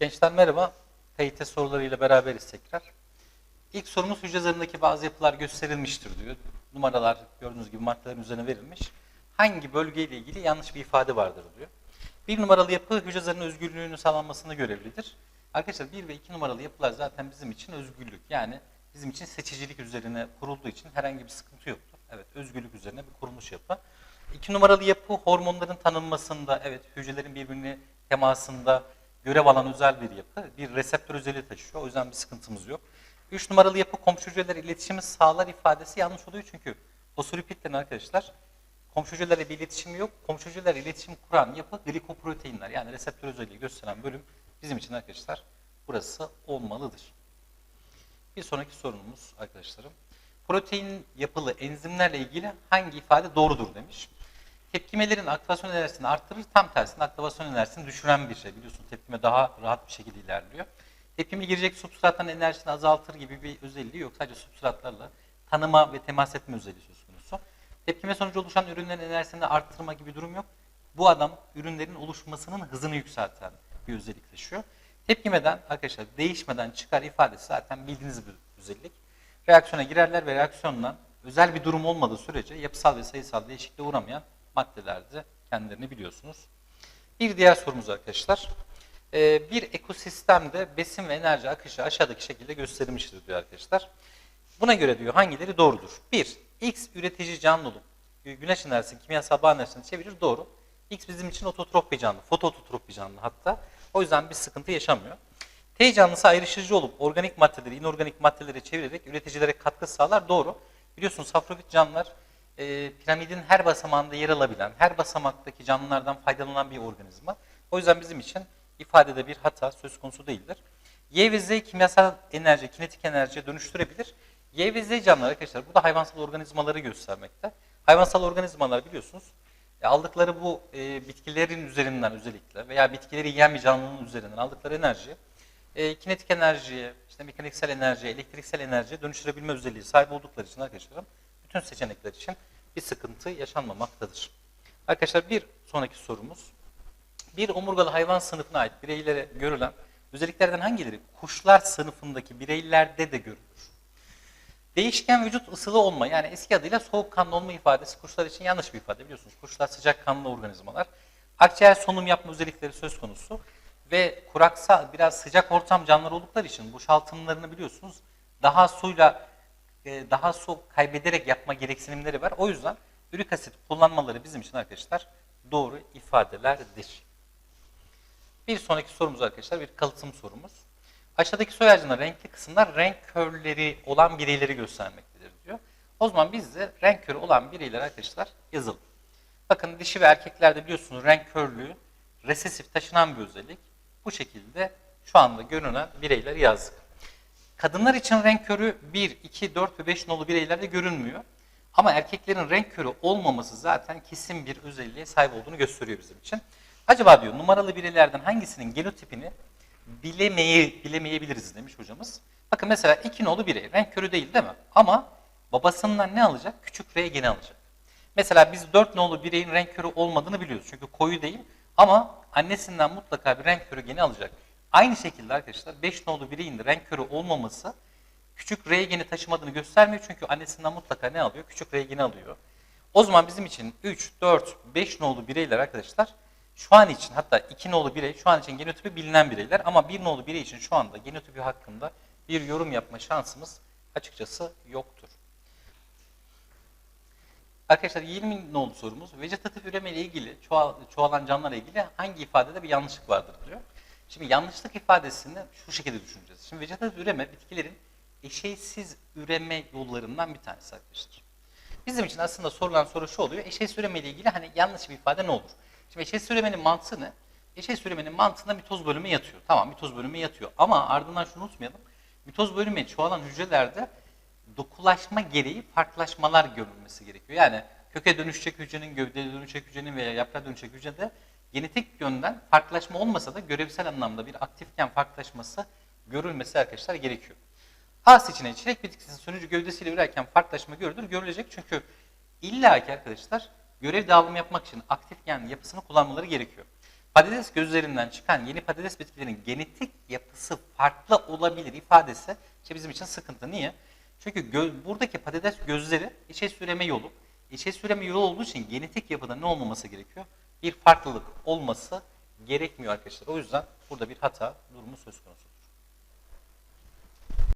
Gençler merhaba. TYT sorularıyla beraberiz tekrar. İlk sorumuz hücre zarındaki bazı yapılar gösterilmiştir diyor. Numaralar gördüğünüz gibi maddelerin üzerine verilmiş. Hangi bölgeyle ilgili yanlış bir ifade vardır diyor. Bir numaralı yapı hücre zarının özgürlüğünün sağlanmasına görevlidir. Arkadaşlar bir ve iki numaralı yapılar zaten bizim için özgürlük. Yani bizim için seçicilik üzerine kurulduğu için herhangi bir sıkıntı yoktur. Evet özgürlük üzerine bir kurulmuş yapı. İki numaralı yapı hormonların tanınmasında, evet hücrelerin birbirine temasında görev alan özel bir yapı. Bir reseptör özelliği taşıyor. O yüzden bir sıkıntımız yok. Üç numaralı yapı komşu hücrelerle iletişimi sağlar ifadesi yanlış oluyor çünkü fosfolipidlerin arkadaşlar komşu hücrelerle bir iletişim yok. Komşu hücrelerle iletişim kuran yapı glikoproteinler yani reseptör özelliği gösteren bölüm bizim için arkadaşlar burası olmalıdır. Bir sonraki sorunumuz arkadaşlarım. Protein yapılı enzimlerle ilgili hangi ifade doğrudur demiş. Tepkimelerin aktivasyon enerjisini arttırır, tam tersine aktivasyon enerjisini düşüren bir şey. Biliyorsun tepkime daha rahat bir şekilde ilerliyor. Tepkime girecek substratların enerjisini azaltır gibi bir özelliği yok. Sadece substratlarla tanıma ve temas etme özelliği söz konusu. Tepkime sonucu oluşan ürünlerin enerjisini arttırma gibi durum yok. Bu adam ürünlerin oluşmasının hızını yükselten bir özellik taşıyor. Tepkimeden arkadaşlar değişmeden çıkar ifadesi zaten bildiğiniz bir özellik. Reaksiyona girerler ve reaksiyondan özel bir durum olmadığı sürece yapısal ve sayısal değişikliğe uğramayan maddelerde kendilerini biliyorsunuz. Bir diğer sorumuz arkadaşlar. Ee, bir ekosistemde besin ve enerji akışı aşağıdaki şekilde gösterilmiştir diyor arkadaşlar. Buna göre diyor hangileri doğrudur? 1. X üretici canlı olup güneş enerjisini kimyasal bağ enerjisini çevirir doğru. X bizim için ototrop bir canlı, fotoototrop bir canlı hatta. O yüzden bir sıkıntı yaşamıyor. T canlısı ayrıştırıcı olup organik maddeleri inorganik maddelere çevirerek üreticilere katkı sağlar doğru. Biliyorsunuz safrofit canlılar e, piramidin her basamağında yer alabilen, her basamaktaki canlılardan faydalanan bir organizma. O yüzden bizim için ifadede bir hata söz konusu değildir. Y ve Z kimyasal enerji, kinetik enerjiye dönüştürebilir. Y ve Z canlılar arkadaşlar burada hayvansal organizmaları göstermekte. Hayvansal organizmalar biliyorsunuz e, aldıkları bu e, bitkilerin üzerinden özellikle veya bitkileri yiyen bir canlının üzerinden aldıkları enerji e, kinetik enerjiye, işte mekaniksel enerjiye, elektriksel enerjiye dönüştürebilme özelliği sahip oldukları için arkadaşlarım bütün seçenekler için bir sıkıntı yaşanmamaktadır. Arkadaşlar bir sonraki sorumuz. Bir omurgalı hayvan sınıfına ait bireylere görülen özelliklerden hangileri kuşlar sınıfındaki bireylerde de görülür? Değişken vücut ısılı olma yani eski adıyla soğukkanlı olma ifadesi kuşlar için yanlış bir ifade biliyorsunuz. Kuşlar sıcakkanlı organizmalar. Akciğer solunum yapma özellikleri söz konusu ve kuraksa biraz sıcak ortam canlılar oldukları için boşaltımlarını biliyorsunuz daha suyla e, daha su kaybederek yapma gereksinimleri var. O yüzden ürik asit kullanmaları bizim için arkadaşlar doğru ifadelerdir. Bir sonraki sorumuz arkadaşlar bir kalıtım sorumuz. Aşağıdaki soy ağacında renkli kısımlar renk körleri olan bireyleri göstermektedir diyor. O zaman biz de renk körü olan bireyler arkadaşlar yazalım. Bakın dişi ve erkeklerde biliyorsunuz renk körlüğü resesif taşınan bir özellik. Bu şekilde şu anda görünen bireyleri yazdık. Kadınlar için renk körü 1, 2, 4 ve 5 nolu bireylerde görünmüyor. Ama erkeklerin renk körü olmaması zaten kesin bir özelliğe sahip olduğunu gösteriyor bizim için. Acaba diyor numaralı bireylerden hangisinin genotipini bilemeye, bilemeyebiliriz demiş hocamız. Bakın mesela 2 nolu birey renk körü değil değil mi? Ama babasından ne alacak? Küçük R geni alacak. Mesela biz 4 nolu bireyin renk körü olmadığını biliyoruz. Çünkü koyu değil ama annesinden mutlaka bir renk körü geni alacak. Aynı şekilde arkadaşlar 5 nolu bireyin renk körü olmaması küçük R geni taşımadığını göstermiyor. Çünkü annesinden mutlaka ne alıyor? Küçük R geni alıyor. O zaman bizim için 3, 4, 5 nolu bireyler arkadaşlar şu an için hatta 2 nolu birey şu an için genotipi bilinen bireyler ama 1 nolu birey için şu anda genotipi hakkında bir yorum yapma şansımız açıkçası yoktur. Arkadaşlar 20 nolu sorumuz. Vejetatif üreme ile ilgili, çoğal, çoğalan canlılarla ilgili hangi ifadede bir yanlışlık vardır diyor. Şimdi yanlışlık ifadesini şu şekilde düşüneceğiz. Şimdi vejetatif üreme bitkilerin eşeysiz üreme yollarından bir tanesi arkadaşlar. Bizim için aslında sorulan soru şu oluyor. Eşeğsiz üreme ile ilgili hani yanlış bir ifade ne olur? Şimdi eşeğsiz üremenin mantığı ne? Eşeğsiz üremenin mantığında mitoz bölümü yatıyor. Tamam mitoz bölümü yatıyor. Ama ardından şunu unutmayalım. Mitoz bölümü çoğalan hücrelerde dokulaşma gereği farklılaşmalar görülmesi gerekiyor. Yani köke dönüşecek hücrenin, gövdeye dönüşecek hücrenin veya yaprağa dönüşecek hücrede genetik yönden farklılaşma olmasa da görevsel anlamda bir aktifken farklılaşması görülmesi arkadaşlar gerekiyor. A seçeneği çilek bitkisinin sonucu gövdesiyle ürerken farklılaşma görülür. Görülecek çünkü illa ki arkadaşlar görev dağılımı yapmak için aktif gen yapısını kullanmaları gerekiyor. Patates gözlerinden çıkan yeni patates bitkilerinin genetik yapısı farklı olabilir ifadesi işte bizim için sıkıntı. Niye? Çünkü gö buradaki patates gözleri içe süreme yolu. İçe süreme yolu olduğu için genetik yapıda ne olmaması gerekiyor? bir farklılık olması gerekmiyor arkadaşlar. O yüzden burada bir hata durumu söz konusu.